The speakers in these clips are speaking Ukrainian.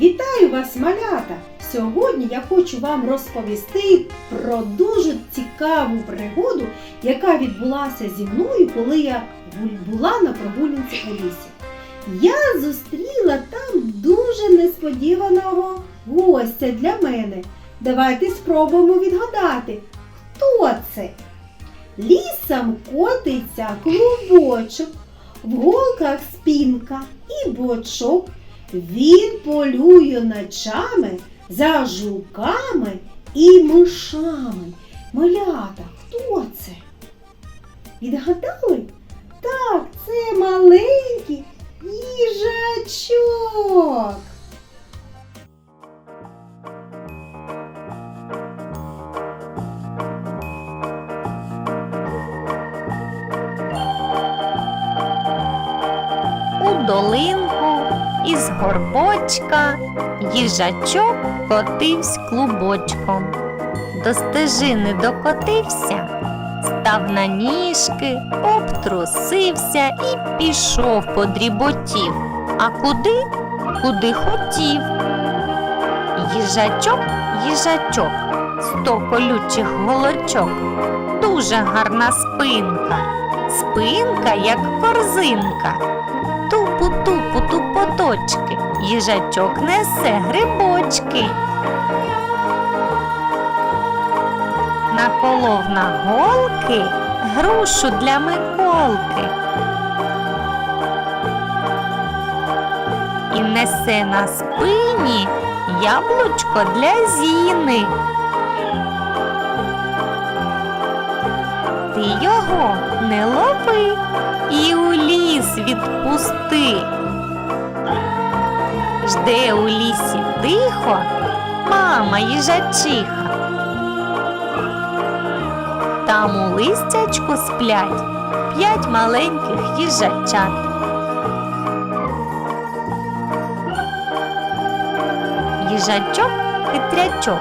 Вітаю вас, малята! Сьогодні я хочу вам розповісти про дуже цікаву пригоду, яка відбулася зі мною, коли я була на прогулянці у лісі. Я зустріла там дуже несподіваного гостя для мене. Давайте спробуємо відгадати, хто це. Лісом котиться клубочок, в голках спінка і бочок. Він полює ночами за жуками і мишами. Малята, хто це? Відгадали? Так, це маленький їжачок. у долинку із горбочка їжачок котивсь клубочком. До стежини докотився, став на ніжки, обтрусився і пішов подріботів. А куди? Куди хотів. Їжачок, їжачок, сто колючих голочок, дуже гарна спинка, спинка, як корзинка. Тупу-тупу тупоточки, їжачок несе грибочки. Наколов на голки грушу для Миколки. І несе на спині яблучко для Зіни. Ти його не лови і у ліс відпусти. Жде у лісі тихо мама їжачиха. Там у листячку сплять п'ять маленьких їжачат. Їжачок хитрячок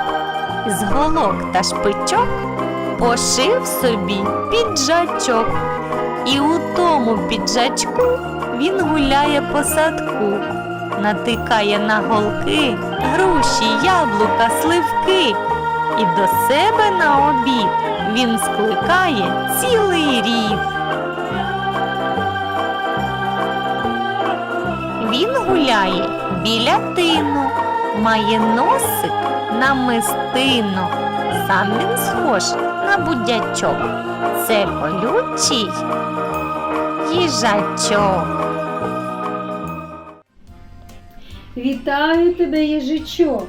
з голок та шпичок пошив собі піджачок. І у тому піджачку він гуляє по садку, натикає на голки, груші, яблука, сливки. І до себе на обід він скликає цілий рід. Він гуляє біля тину, має носик на мистину. Сам він схож на будячок. Це колючий їжачок. Вітаю тебе, їжачок.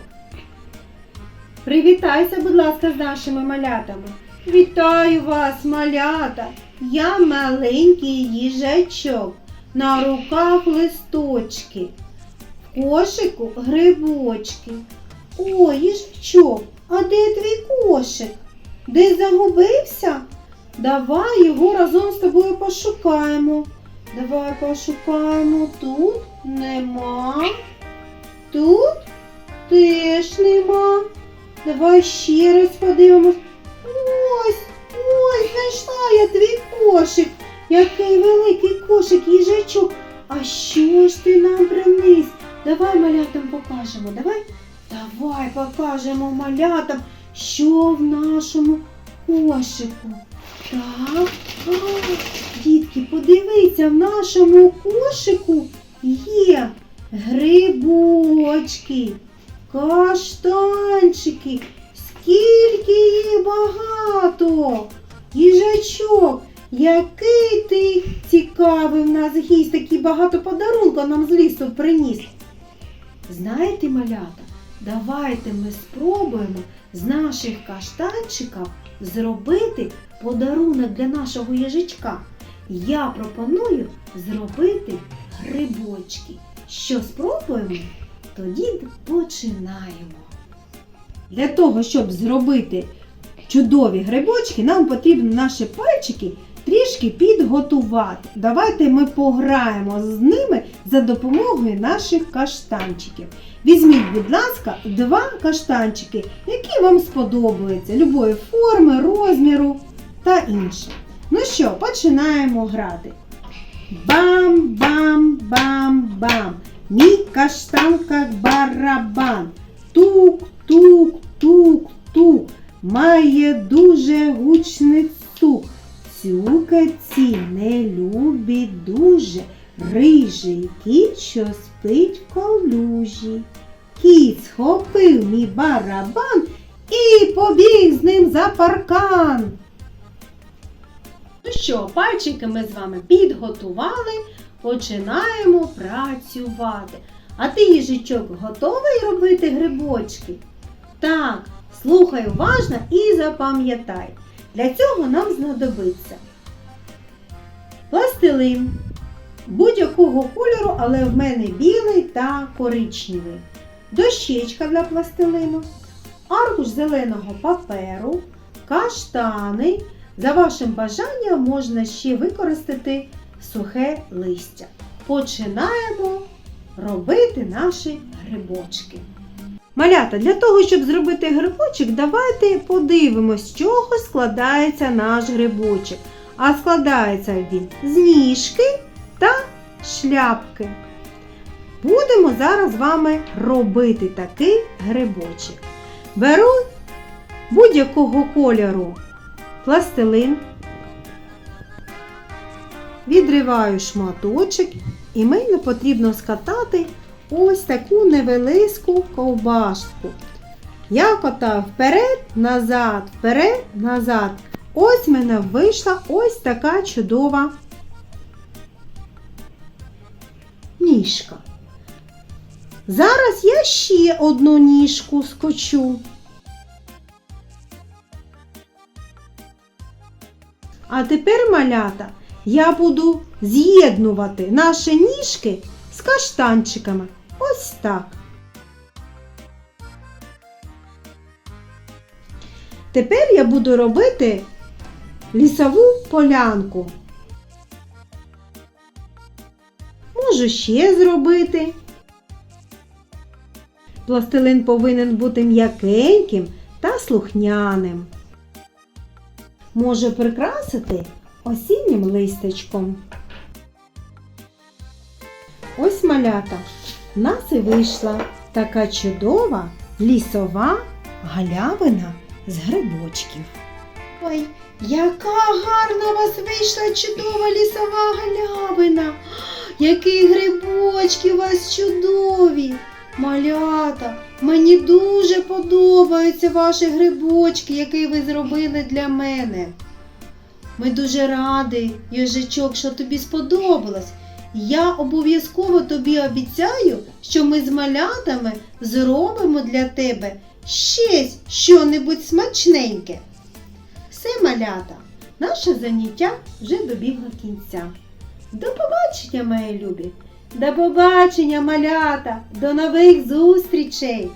Привітайся, будь ласка, з нашими малятами. Вітаю вас, малята. Я маленький їжачок. На руках листочки. В кошику грибочки. О, їжачок, а де твій кошик? Де загубився? Давай його разом з тобою пошукаємо. Давай пошукаємо. Тут нема. Тут теж нема. Давай ще раз подивимось. Ось, ось, знайшла я твій кошик. Який великий кошик, їжачок. А що ж ти нам приніс? Давай малятам покажемо. Давай. Давай покажемо малятам, що в нашому кошику. Так. А, дітки, подивіться, в нашому кошику є грибочки, каштанчики. Скільки їх багато! Їжачок, який ти цікавий в нас гість, такий багато подарунка нам з лісу приніс. Знаєте, малята, давайте ми спробуємо з наших каштанчиків зробити подарунок для нашого їжачка. Я пропоную зробити грибочки. Що спробуємо? Тоді починаємо. Для того, щоб зробити чудові грибочки, нам потрібно наші пальчики трішки підготувати. Давайте ми пограємо з ними за допомогою наших каштанчиків. Візьміть, будь ласка, два каштанчики, які вам сподобаються, любої форми, розміру та інше. Ну що, починаємо грати. Бам-бам-бам-бам. Мій каштан как барабан. Тук, тук, тук, тук. Має дуже гучний стук. Цюкаці не любить дуже. Рижий кіт, що спить в колюжі. Кіт схопив мій барабан і побіг з ним за паркан. Ну що, пальчики ми з вами підготували, починаємо працювати. А ти, їжичок, готовий робити грибочки? Так, слухай уважно і запам'ятай. Для цього нам знадобиться пластилин будь-якого кольору, але в мене білий та коричневий. Дощечка для пластилину, аркуш зеленого паперу, каштани. За вашим бажанням можна ще використати сухе листя. Починаємо робити наші грибочки. Малята, для того, щоб зробити грибочок, давайте подивимось, з чого складається наш грибочок. А складається він з ніжки та шляпки. Будемо зараз з вами робити такий грибочок. Беру будь-якого кольору пластилин, відриваю шматочок і мені потрібно скатати ось таку невеличку ковбашку. Я катаю вперед, назад, вперед, назад. Ось в мене вийшла ось така чудова ніжка. Зараз я ще одну ніжку скочу. А тепер, малята, я буду з'єднувати наші ніжки з каштанчиками. Ось так. Тепер я буду робити лісову полянку. Можу ще зробити. Пластилин повинен бути м'якеньким та слухняним. Можу прикрасити осіннім листочком. Ось малята. В нас і вийшла така чудова лісова галявина з грибочків. Ой, яка гарна у вас вийшла чудова лісова галявина! Які грибочки у вас чудові! Малята, мені дуже подобаються ваші грибочки, які ви зробили для мене. Ми дуже раді, їжачок, що тобі сподобалось. Я обов'язково тобі обіцяю, що ми з малятами зробимо для тебе ще що-небудь смачненьке. Все, малята, наше заняття вже добігло кінця. До побачення, мої любі! До побачення, малята! До нових зустрічей!